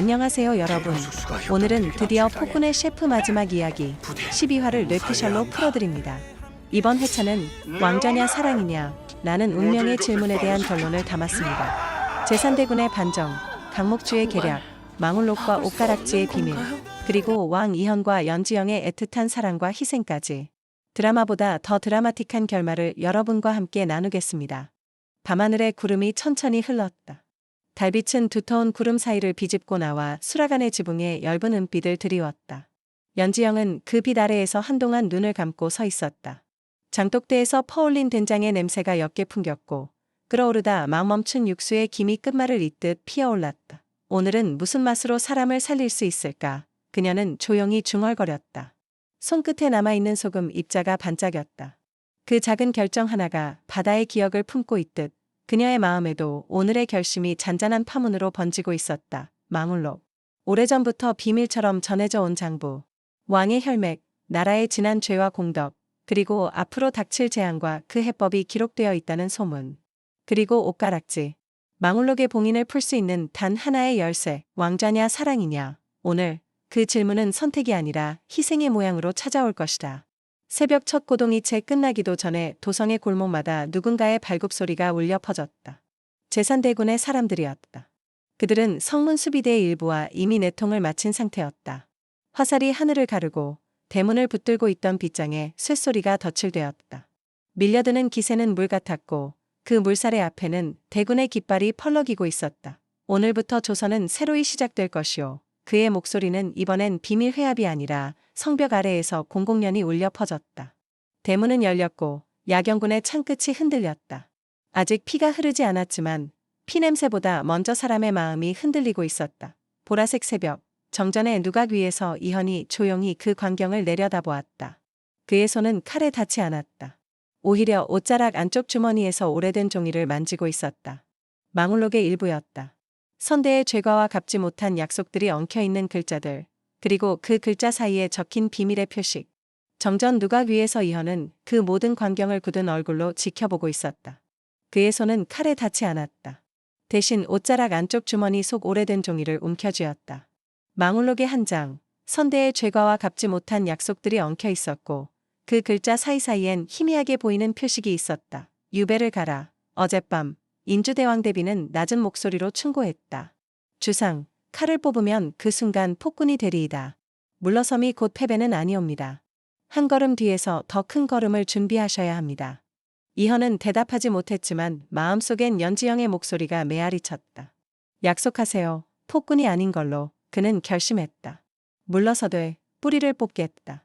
안녕하세요 여러분. 오늘은 드디어 폭군의 셰프 마지막 이야기 12화를 뇌피셜로 풀어드립니다. 이번 회차는 왕자냐 사랑이냐 라는 운명의 질문에 대한 결론을 담았습니다. 제산대군의 반정, 강목주의 계략, 망울록과 옷가락지의 비밀, 그리고 왕 이현과 연지영의 애틋한 사랑과 희생까지 드라마보다 더 드라마틱한 결말을 여러분과 함께 나누겠습니다. 밤하늘에 구름이 천천히 흘렀다. 달빛은 두터운 구름 사이를 비집고 나와 수라간의 지붕에 엷은 은빛을 드리웠다. 연지영은 그 빛 아래에서 한동안 눈을 감고 서 있었다. 장독대에서 퍼올린 된장의 냄새가 옅게 풍겼고 끓어오르다 막 멈춘 육수의 김이 끝말을 잇듯 피어올랐다. 오늘은 무슨 맛으로 사람을 살릴 수 있을까? 그녀는 조용히 중얼거렸다. 손끝에 남아있는 소금 입자가 반짝였다. 그 작은 결정 하나가 바다의 기억을 품고 있듯 그녀의 마음에도 오늘의 결심이 잔잔한 파문으로 번지고 있었다. 망울록. 오래전부터 비밀처럼 전해져 온 장부. 왕의 혈맥, 나라의 지난 죄와 공덕, 그리고 앞으로 닥칠 재앙과 그 해법이 기록되어 있다는 소문. 그리고 옷가락지. 망울록의 봉인을 풀 수 있는 단 하나의 열쇠, 왕자냐 사랑이냐. 오늘 그 질문은 선택이 아니라 희생의 모양으로 찾아올 것이다. 새벽 첫 고동이 채 끝나기도 전에 도성의 골목마다 누군가의 발굽소리가 울려 퍼졌다. 제산대군의 사람들이었다. 그들은 성문 수비대의 일부와 이미 내통을 마친 상태였다. 화살이 하늘을 가르고 대문을 붙들고 있던 빗장에 쇳소리가 덧칠되었다. 밀려드는 기세는 물 같았고 그 물살의 앞에는 대군의 깃발이 펄럭이고 있었다. 오늘부터 조선은 새로이 시작될 것이오. 그의 목소리는 이번엔 비밀 회합이 아니라 성벽 아래에서 공공연히 울려 퍼졌다. 대문은 열렸고 야경군의 창끝이 흔들렸다. 아직 피가 흐르지 않았지만 피냄새보다 먼저 사람의 마음이 흔들리고 있었다. 보라색 새벽, 정전의 누각 위에서 이현이 조용히 그 광경을 내려다보았다. 그의 손은 칼에 닿지 않았다. 오히려 옷자락 안쪽 주머니에서 오래된 종이를 만지고 있었다. 망울록의 일부였다. 선대의 죄과와 갚지 못한 약속들이 엉켜 있는 글자들, 그리고 그 글자 사이에 적힌 비밀의 표식. 정전 누각 위에서 이현은 그 모든 광경을 굳은 얼굴로 지켜보고 있었다. 그의 손은 칼에 닿지 않았다. 대신 옷자락 안쪽 주머니 속 오래된 종이를 움켜쥐었다. 망울록의 한 장, 선대의 죄과와 갚지 못한 약속들이 엉켜 있었고, 그 글자 사이사이엔 희미하게 보이는 표식이 있었다. 유배를 가라. 어젯밤, 인주대왕 대비는 낮은 목소리로 충고했다. 주상, 칼을 뽑으면 그 순간 폭군이 되리이다. 물러섬이 곧 패배는 아니옵니다. 한 걸음 뒤에서 더 큰 걸음을 준비하셔야 합니다. 이현은 대답하지 못했지만 마음속엔 연지영의 목소리가 메아리 쳤다. 약속하세요. 폭군이 아닌 걸로 그는 결심했다. 물러서되 뿌리를 뽑겠다.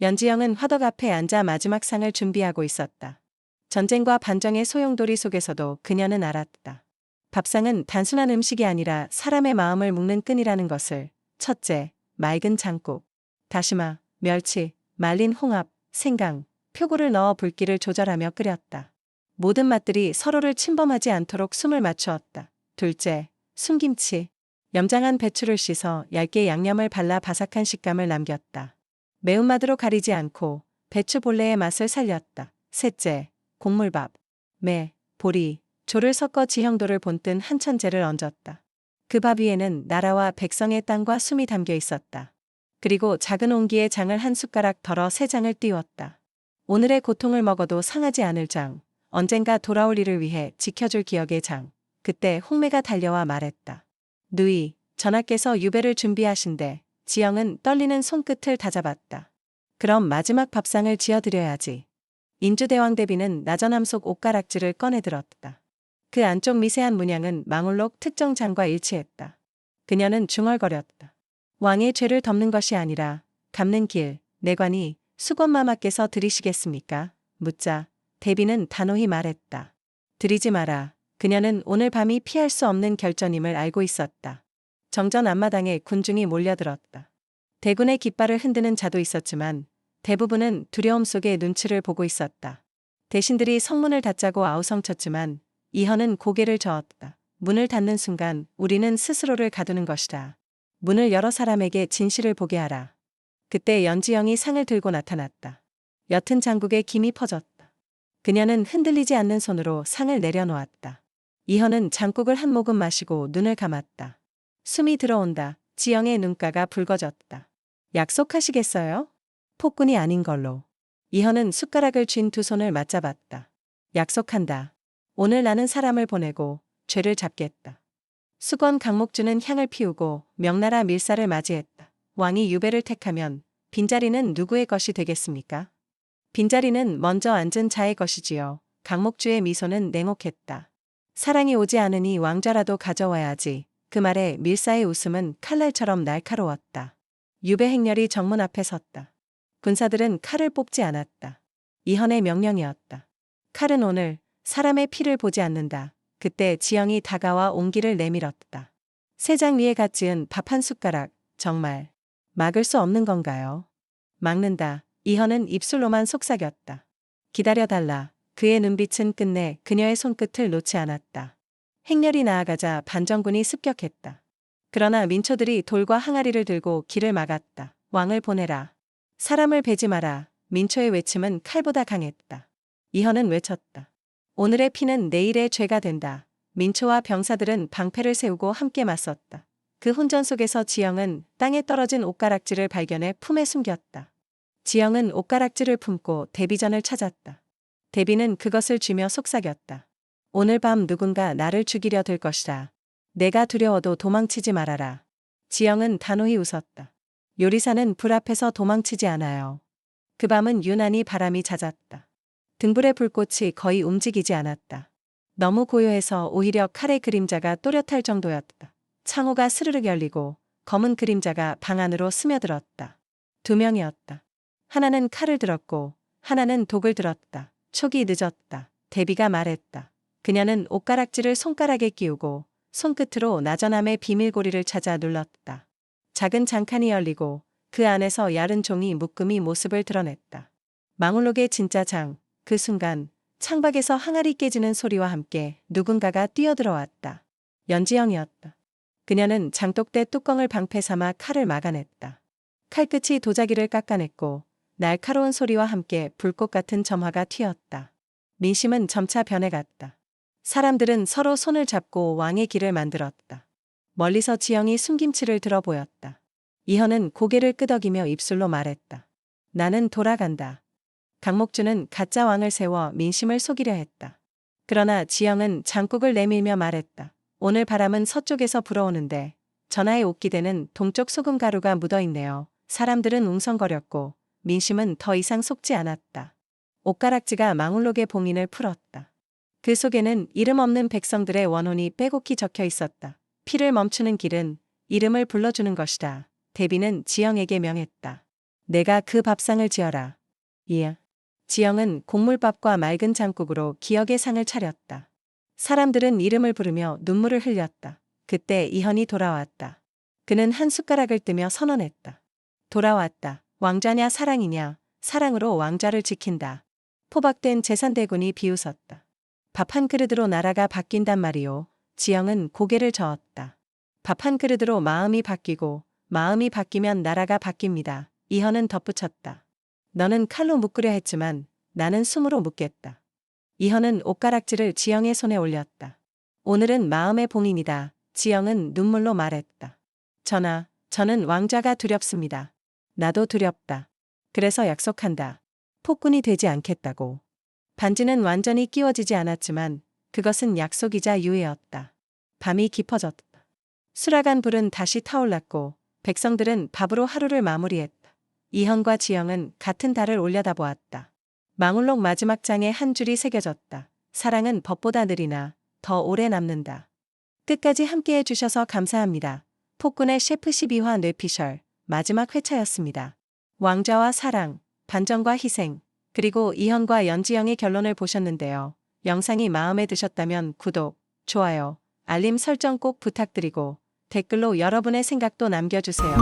연지영은 화덕 앞에 앉아 마지막 상을 준비하고 있었다. 전쟁과 반정의 소용돌이 속에서도 그녀는 알았다. 밥상은 단순한 음식이 아니라 사람의 마음을 묶는 끈이라는 것을 첫째, 맑은 장국, 다시마, 멸치, 말린 홍합, 생강, 표고를 넣어 불기를 조절하며 끓였다. 모든 맛들이 서로를 침범하지 않도록 숨을 맞추었다. 둘째, 숨김치. 염장한 배추를 씻어 얇게 양념을 발라 바삭한 식감을 남겼다. 매운맛으로 가리지 않고 배추 본래의 맛을 살렸다. 셋째, 곡물밥. 매, 보리, 조를 섞어 지형도를 본뜬 한 천재를 얹었다. 그 밥 위에는 나라와 백성의 땅과 숨이 담겨 있었다. 그리고 작은 옹기에 장을 한 숟가락 덜어 세 장을 띄웠다. 오늘의 고통을 먹어도 상하지 않을 장, 언젠가 돌아올 일을 위해 지켜줄 기억의 장. 그때 홍매가 달려와 말했다. 누이, 전하께서 유배를 준비하신대. 지영은 떨리는 손끝을 다잡았다. 그럼 마지막 밥상을 지어드려야지. 인주대왕 대비는 나전함 속 옷가락지를 꺼내들었다. 그 안쪽 미세한 문양은 망울록 특정 장과 일치했다. 그녀는 중얼거렸다. 왕의 죄를 덮는 것이 아니라 갚는 길, 내관이 수건마마께서 들이시겠습니까? 묻자 대비는 단호히 말했다. 드리지 마라. 그녀는 오늘 밤이 피할 수 없는 결전임을 알고 있었다. 정전 앞마당에 군중이 몰려들었다. 대군의 깃발을 흔드는 자도 있었지만 대부분은 두려움 속에 눈치를 보고 있었다. 대신들이 성문을 닫자고 아우성쳤지만 이현은 고개를 저었다. 문을 닫는 순간 우리는 스스로를 가두는 것이다. 문을 여러 사람에게 진실을 보게 하라. 그때 연지영이 상을 들고 나타났다. 옅은 장국에 김이 퍼졌다. 그녀는 흔들리지 않는 손으로 상을 내려놓았다. 이현은 장국을 한 모금 마시고 눈을 감았다. 숨이 들어온다. 지영의 눈가가 붉어졌다. 약속하시겠어요? 폭군이 아닌 걸로. 이현은 숟가락을 쥔 두 손을 맞잡았다. 약속한다. 오늘 나는 사람을 보내고 죄를 잡겠다. 수건 강목주는 향을 피우고 명나라 밀사를 맞이했다. 왕이 유배를 택하면 빈자리는 누구의 것이 되겠습니까? 빈자리는 먼저 앉은 자의 것이지요. 강목주의 미소는 냉혹했다. 사랑이 오지 않으니 왕좌라도 가져와야지. 그 말에 밀사의 웃음은 칼날처럼 날카로웠다. 유배 행렬이 정문 앞에 섰다. 군사들은 칼을 뽑지 않았다. 이현의 명령이었다. 칼은 오늘 사람의 피를 보지 않는다. 그때 지영이 다가와 온기를 내밀었다. 세장 위에 갓 지은 밥 한 숟가락, 정말 막을 수 없는 건가요? 막는다. 이현은 입술로만 속삭였다. 기다려달라. 그의 눈빛은 끝내 그녀의 손끝을 놓지 않았다. 행렬이 나아가자 반정군이 습격했다. 그러나 민초들이 돌과 항아리를 들고 길을 막았다. 왕을 보내라. 사람을 베지 마라. 민초의 외침은 칼보다 강했다. 이현은 외쳤다. 오늘의 피는 내일의 죄가 된다. 민초와 병사들은 방패를 세우고 함께 맞섰다. 그 혼전 속에서 지영은 땅에 떨어진 옷가락질을 발견해 품에 숨겼다. 지영은 옷가락질을 품고 데비전을 찾았다. 데비는 그것을 쥐며 속삭였다. 오늘 밤 누군가 나를 죽이려 들 것이다. 내가 두려워도 도망치지 말아라. 지영은 단호히 웃었다. 요리사는 불 앞에서 도망치지 않아요. 그 밤은 유난히 바람이 잦았다. 등불의 불꽃이 거의 움직이지 않았다. 너무 고요해서 오히려 칼의 그림자가 또렷할 정도였다. 창호가 스르륵 열리고 검은 그림자가 방 안으로 스며들었다. 두 명이었다. 하나는 칼을 들었고 하나는 독을 들었다. 촉이 늦었다. 데비가 말했다. 그녀는 옷가락질을 손가락에 끼우고 손끝으로 나전함의 비밀고리를 찾아 눌렀다. 작은 장칸이 열리고 그 안에서 야른 종이 묶음이 모습을 드러냈다. 망울록의 진짜 장, 그 순간 창밖에서 항아리 깨지는 소리와 함께 누군가가 뛰어들어왔다. 연지영이었다. 그녀는 장독대 뚜껑을 방패 삼아 칼을 막아냈다. 칼끝이 도자기를 깎아냈고 날카로운 소리와 함께 불꽃 같은 점화가 튀었다. 민심은 점차 변해갔다. 사람들은 서로 손을 잡고 왕의 길을 만들었다. 멀리서 지영이 숨김치를 들어 보였다. 이현은 고개를 끄덕이며 입술로 말했다. 나는 돌아간다. 강목주는 가짜 왕을 세워 민심을 속이려 했다. 그러나 지영은 장국을 내밀며 말했다. 오늘 바람은 서쪽에서 불어오는데 전하의 옷기대는 동쪽 소금 가루가 묻어 있네요. 사람들은 웅성거렸고 민심은 더 이상 속지 않았다. 옷가락지가 망울록의 봉인을 풀었다. 그 속에는 이름 없는 백성들의 원혼이 빼곡히 적혀 있었다. 피를 멈추는 길은 이름을 불러주는 것이다. 대비는 지영에게 명했다. 내가 그 밥상을 지어라. 예. 지영은 곡물밥과 맑은 장국으로 기억의 상을 차렸다. 사람들은 이름을 부르며 눈물을 흘렸다. 그때 이현이 돌아왔다. 그는 한 숟가락을 뜨며 선언했다. 돌아왔다. 왕자냐 사랑이냐. 사랑으로 왕자를 지킨다. 포박된 재산 대군이 비웃었다. 밥 한 그릇으로 나라가 바뀐단 말이오. 지영은 고개를 저었다. 밥 한 그릇으로 마음이 바뀌고 마음이 바뀌면 나라가 바뀝니다. 이현은 덧붙였다. 너는 칼로 묶으려 했지만 나는 숨으로 묶겠다. 이현은 옷가락질을 지영의 손에 올렸다. 오늘은 마음의 봉인이다. 지영은 눈물로 말했다. 전하, 저는 왕자가 두렵습니다. 나도 두렵다. 그래서 약속한다. 폭군이 되지 않겠다고. 반지는 완전히 끼워지지 않았지만 그것은 약속이자 유예였다. 밤이 깊어졌다. 수라간 불은 다시 타올랐고 백성들은 밥으로 하루를 마무리했다. 이현과 지영은 같은 달을 올려다보았다. 망울록 마지막 장에 한 줄이 새겨졌다. 사랑은 법보다 느리나 더 오래 남는다. 끝까지 함께해 주셔서 감사합니다. 폭군의 셰프 12화 뇌피셜 마지막 회차였습니다. 왕자와 사랑, 반전과 희생, 그리고 이현과 연지영의 결론을 보셨는데요. 영상이 마음에 드셨다면 구독, 좋아요, 알림 설정 꼭 부탁드리고 댓글로 여러분의 생각도 남겨주세요.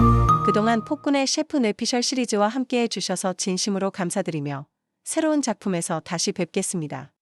그동안 폭군의 셰프 뇌피셜 시리즈와 함께 해 주셔서 진심으로 감사드리며 새로운 작품에서 다시 뵙겠습니다.